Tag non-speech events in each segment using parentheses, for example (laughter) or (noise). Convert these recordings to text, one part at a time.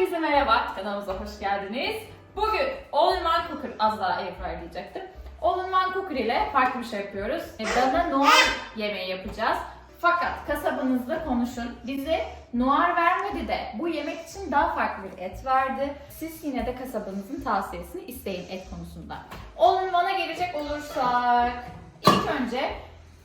Herkese merhaba, kanalımıza hoş geldiniz. Bugün All in One Cooker, az daha airfryer diyecektim. All in One Cooker ile farklı bir şey yapıyoruz. E, Dana Noir yemeği yapacağız. Fakat kasabınızla konuşun. Bize Noir vermedi de bu yemek için daha farklı bir et verdi. Siz yine de kasabınızın tavsiyesini isteyin et konusunda. All in One'a gelecek olursak ilk önce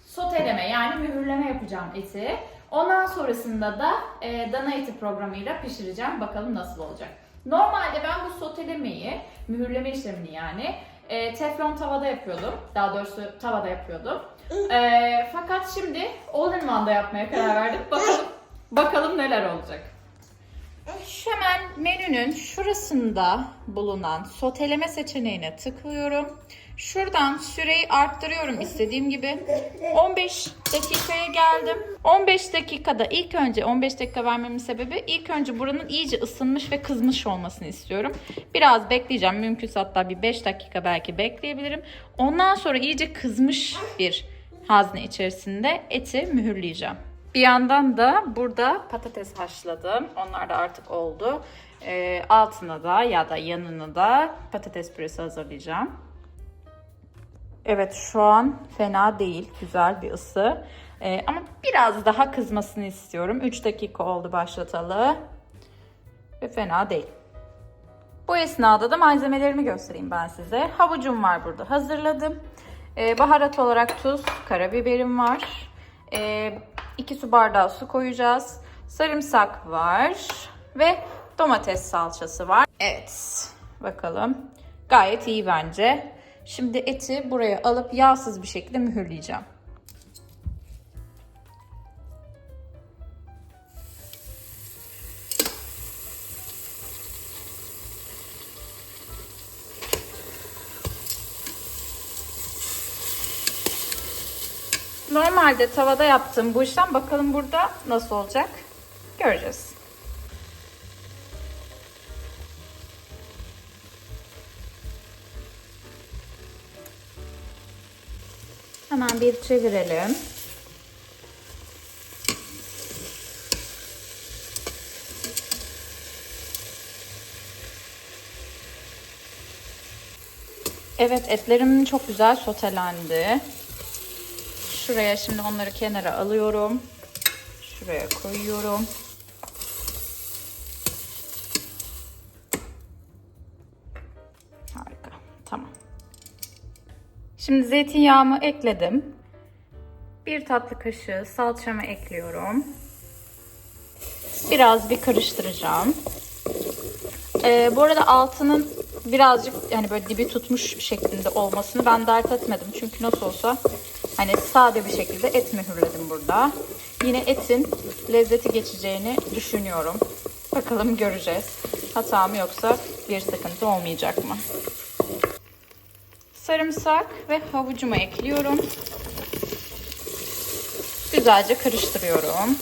soteleme yani mühürleme yapacağım eti. Ondan sonrasında da e, dana eti programıyla pişireceğim. Bakalım nasıl olacak. Normalde ben bu sotelemeyi, mühürleme işlemini yani e, teflon tavada yapıyordum. Daha doğrusu tavada yapıyordum. E, fakat şimdi all in one'da yapmaya karar verdim. Bakalım, bakalım neler olacak. Hemen menünün şurasında bulunan soteleme seçeneğine tıklıyorum. Şuradan süreyi arttırıyorum istediğim gibi. 15 dakikaya geldim. 15 dakikada ilk önce 15 dakika vermemin sebebi ilk önce buranın iyice ısınmış ve kızmış olmasını istiyorum. Biraz bekleyeceğim. Mümkünse hatta bir 5 dakika belki bekleyebilirim. Ondan sonra iyice kızmış bir hazne içerisinde eti mühürleyeceğim. Bir yandan da burada patates haşladım. Onlar da artık oldu. Ee, altına da ya da yanına da patates püresi hazırlayacağım. Evet şu an fena değil. Güzel bir ısı. Ee, ama biraz daha kızmasını istiyorum. 3 dakika oldu başlatalı. Ve fena değil. Bu esnada da malzemelerimi göstereyim ben size. Havucum var burada hazırladım. Ee, baharat olarak tuz, karabiberim var. Ee, 2 su bardağı su koyacağız. Sarımsak var. Ve domates salçası var. Evet. Bakalım. Gayet iyi bence. Şimdi eti buraya alıp yağsız bir şekilde mühürleyeceğim. Normalde tavada yaptığım bu işlem bakalım burada nasıl olacak göreceğiz. Hemen bir çevirelim. Evet etlerim çok güzel sotelendi. Şuraya şimdi onları kenara alıyorum. Şuraya koyuyorum. Şimdi zeytinyağımı ekledim. Bir tatlı kaşığı salçamı ekliyorum. Biraz bir karıştıracağım. Ee, bu arada altının birazcık yani böyle dibi tutmuş şeklinde olmasını ben dert etmedim. Çünkü nasıl olsa hani sade bir şekilde et mühürledim burada. Yine etin lezzeti geçeceğini düşünüyorum. Bakalım göreceğiz. Hata mı yoksa bir sıkıntı olmayacak mı? Sarımsak ve havucumu ekliyorum. Güzelce karıştırıyorum.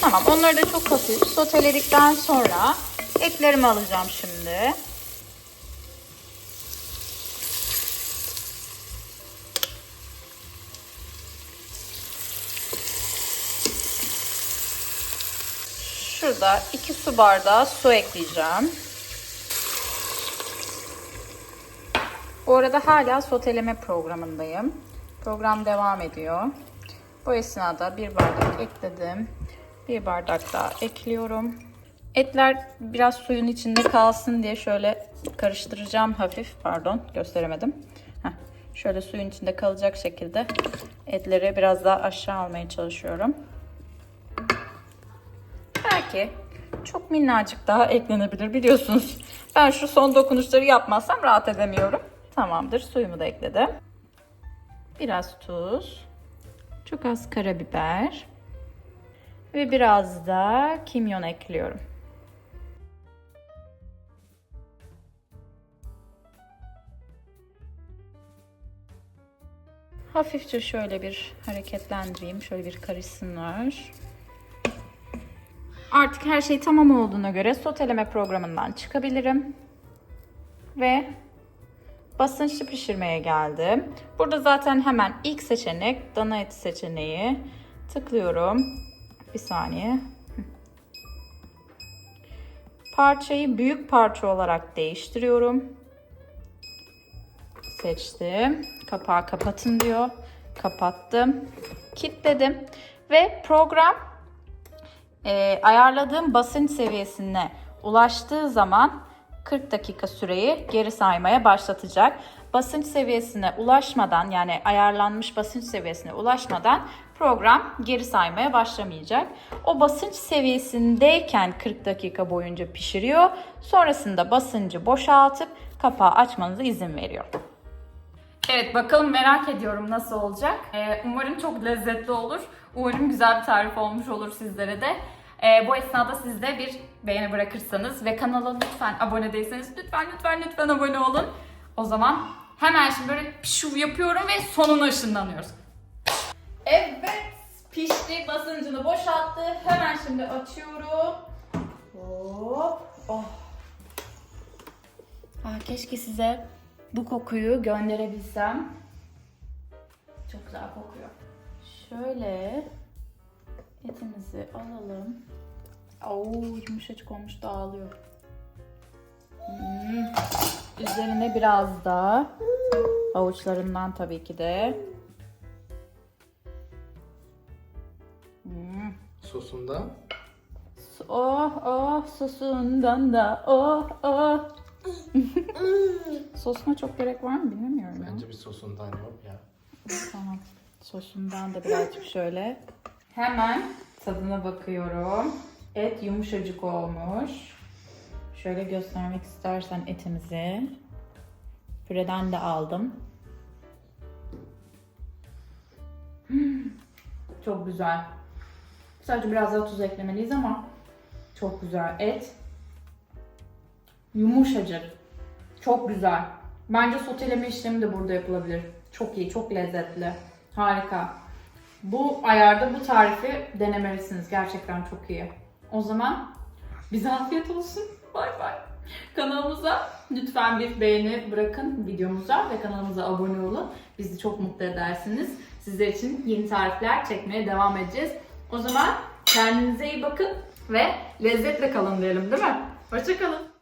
Tamam onları da çok hafif soteledikten sonra etlerimi alacağım şimdi. Şurada 2 su bardağı su ekleyeceğim. Bu arada hala soteleme programındayım. Program devam ediyor. Bu esnada bir bardak ekledim. Bir bardak daha ekliyorum. Etler biraz suyun içinde kalsın diye şöyle karıştıracağım hafif. Pardon gösteremedim. Heh, şöyle suyun içinde kalacak şekilde etleri biraz daha aşağı almaya çalışıyorum. Belki çok minnacık daha eklenebilir biliyorsunuz. Ben şu son dokunuşları yapmazsam rahat edemiyorum. Tamamdır. Suyumu da ekledim. Biraz tuz. Çok az karabiber. Ve biraz da kimyon ekliyorum. Hafifçe şöyle bir hareketlendireyim. Şöyle bir karışsınlar. Artık her şey tamam olduğuna göre soteleme programından çıkabilirim. Ve basınçlı pişirmeye geldim. Burada zaten hemen ilk seçenek dana eti seçeneği. Tıklıyorum. Bir saniye. Parçayı büyük parça olarak değiştiriyorum. Seçtim. Kapağı kapatın diyor. Kapattım. Kilitledim. Ve program e, ayarladığım basınç seviyesine ulaştığı zaman 40 dakika süreyi geri saymaya başlatacak. Basınç seviyesine ulaşmadan yani ayarlanmış basınç seviyesine ulaşmadan program geri saymaya başlamayacak. O basınç seviyesindeyken 40 dakika boyunca pişiriyor. Sonrasında basıncı boşaltıp kapağı açmanıza izin veriyor. Evet bakalım merak ediyorum nasıl olacak. Ee, umarım çok lezzetli olur. Umarım güzel bir tarif olmuş olur sizlere de. Ee, bu esnada siz de bir beğeni bırakırsanız ve kanala lütfen abone değilseniz lütfen lütfen lütfen abone olun. O zaman hemen şimdi böyle pişu yapıyorum ve sonuna ışınlanıyoruz. Evet pişti basıncını boşalttı. Hemen şimdi açıyorum. Hop. Oh. Ah, keşke size bu kokuyu gönderebilsem. Çok güzel kokuyor. Şöyle etimizi alalım. Oo yumuşacık olmuş dağılıyor. Hmm. Üzerine biraz da avuçlarından tabii ki de. Hmm. Sosunda Oh oh sosundan da oh oh. (laughs) Sosuna çok gerek var mı bilmiyorum ya. bence bir sosundan yok ya. Tamam. Sosundan da birazcık şöyle. Hemen tadına bakıyorum. Et yumuşacık olmuş. Şöyle göstermek istersen etimizi. Püreden de aldım. Hmm, Çok güzel. Sadece biraz daha tuz eklemeliyiz ama çok güzel et. Yumuşacık. Çok güzel. Bence soteleme işlemi de burada yapılabilir. Çok iyi, çok lezzetli. Harika. Bu ayarda bu tarifi denemelisiniz. Gerçekten çok iyi. O zaman bize afiyet olsun. Bay bay. Kanalımıza lütfen bir beğeni bırakın videomuza ve kanalımıza abone olun. Bizi çok mutlu edersiniz. Sizler için yeni tarifler çekmeye devam edeceğiz. O zaman kendinize iyi bakın ve lezzetle kalın diyelim değil mi? Hoşçakalın.